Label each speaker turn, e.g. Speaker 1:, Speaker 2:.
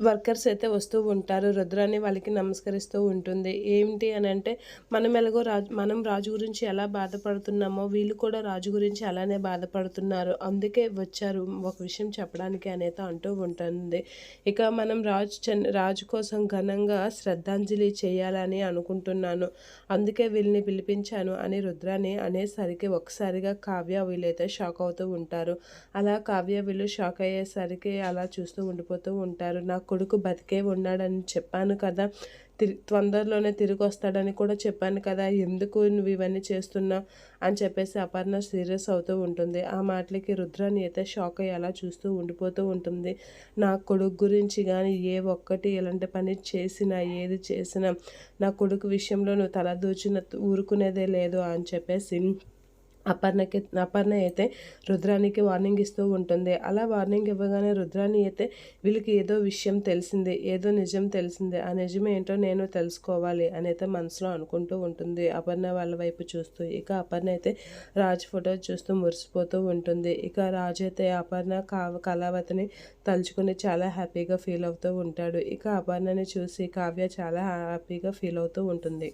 Speaker 1: Workers అయితే వస్తూ ఉంటారు. రుద్రాని వాళ్ళకి నమస్కరిస్తూ ఉంటుంది. ఏంటి అని అంటే మనం ఎలాగో రాజు మనం రాజు గురించి ఎలా బాధపడుతున్నామో వీళ్ళు కూడా రాజు గురించి అలానే బాధపడుతున్నారు. అందుకే వచ్చారు. ఒక విషయం చెప్పడానికి అనేది అంటూ ఉంటుంది. ఇక మనం రాజు చన్ రాజు కోసం ఘనంగా శ్రద్ధాంజలి చేయాలని అనుకుంటున్నాను. అందుకే వీళ్ళని పిలిపించాను అని రుద్రాని అనేసరికి ఒకసారిగా కావ్య వీళ్ళైతే షాక్ అవుతూ ఉంటారు. అలా కావ్య వీళ్ళు షాక్ అయ్యేసరికి అలా చూస్తూ ఉండిపోతూ ఉంటారు. నాకు కొడుకు బతికే ఉన్నాడని చెప్పాను కదా. తిరి తొందరలోనే తిరిగి వస్తాడని కూడా చెప్పాను కదా. ఎందుకు నువ్వు ఇవన్నీ చేస్తున్నావు అని చెప్పేసి అపర్ణ సీరియస్ అవుతూ ఉంటుంది. ఆ మాటలకి రుద్రాని అయితే షాక్ అయ్యి అలా చూస్తూ ఉండిపోతూ ఉంటుంది. నా కొడుకు గురించి కానీ ఏ ఒక్కటి ఇలాంటి పని చేసినా ఏది చేసినా నా కొడుకు విషయంలో నువ్వు తల దూచిన ఊరుకునేదే లేదు అని చెప్పేసి అపర్ణకి అపర్ణ అయితే రుద్రానికి వార్నింగ్ ఇస్తూ ఉంటుంది. అలా వార్నింగ్ ఇవ్వగానే రుద్రాని అయితే వీళ్ళకి ఏదో విషయం తెలిసింది ఏదో నిజం తెలిసింది. ఆ నిజం ఏంటో నేను తెలుసుకోవాలి అని అయితే మనసులో అనుకుంటూ ఉంటుంది. అపర్ణ వాళ్ళ వైపు చూస్తూ ఇక అపర్ణ అయితే రాజ్ ఫోటో చూస్తూ మురిసిపోతూ ఉంటుంది. ఇక రాజు అయితే అపర్ణ కావ కళావతిని తలుచుకుని చాలా హ్యాపీగా ఫీల్ అవుతూ ఉంటాడు. ఇక అపర్ణని చూసి కావ్య చాలా హ్యాపీగా ఫీల్ అవుతూ ఉంటుంది.